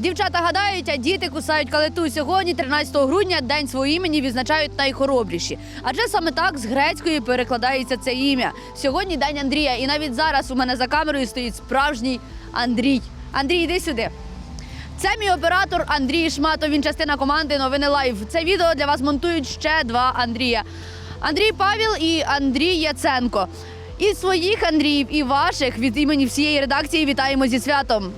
Дівчата гадають, а діти кусають калиту. Сьогодні, 13 грудня, день свого імені відзначають найхоробріші. Адже саме так з грецької перекладається це ім'я. Сьогодні день Андрія, і навіть зараз у мене за камерою стоїть справжній Андрій. Андрій, іди сюди. Це мій оператор Андрій Шматов. Він частина команди Новини Лайв. Це відео для вас монтують ще два Андрія: Андрій Павіл і Андрій Яценко. І своїх Андріїв, і ваших від імені всієї редакції вітаємо зі святом.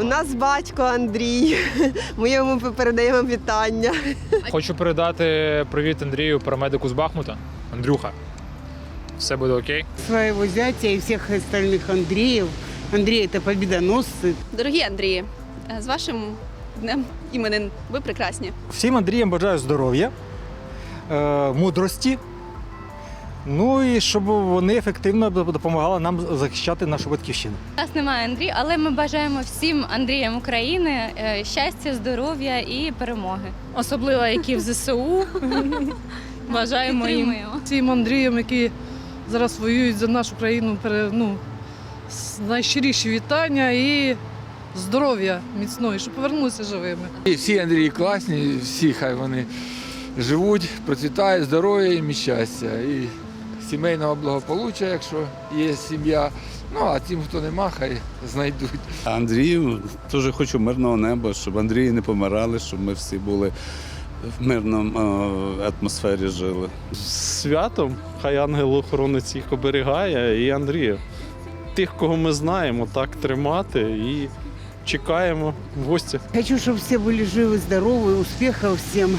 У нас батько Андрій. Ми йому передаємо вітання. Хочу передати привіт Андрію, парамедику з Бахмута. Андрюха. Все буде окей. своего зятя и всех остальных Андреев. Андрей – это победоносцы. Дорогі Андрії, з вашим днем іменин ви прекрасні. Всім Андріям бажаю здоров'я, е, мудрості. Ну і щоб вони ефективно допомагали нам захищати нашу батьківщину. Нас немає Андрій, але ми бажаємо всім Андріям України е, щастя, здоров'я і перемоги. особливо які в ЗСУ. Бажаємо їм всім Андріям, які зараз воюють за нашу країну. Ну, найщиріші вітання і здоров'я міцного, і щоб повернулися живими. І всі Андрії класні, всі хай вони живуть, процвітають, здоров'я їм і щастя. І сімейного благополуччя, якщо є сім'я. Ну а тим, хто нема, хай знайдуть. Андрію теж хочу мирного неба, щоб Андрії не помирали, щоб ми всі були в мирному е, атмосфері жили. святом. Хай ангел охоронець їх оберігає і Андрія. Тих, кого ми знаємо, так тримати і чекаємо в гості. Хочу, чтобы все были живы, здоровы, успехов всем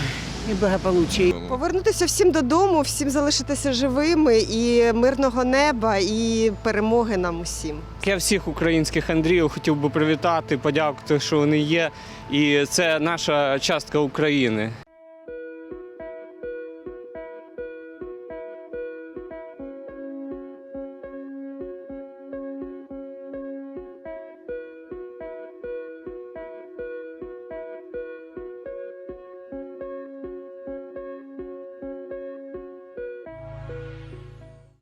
и благополуччя. Повернутися всім додому, всім залишитися живими і мирного неба, і перемоги нам усім. Я всіх українських Андріїв хотів би привітати, подякувати, що вони є. І це наша частка України.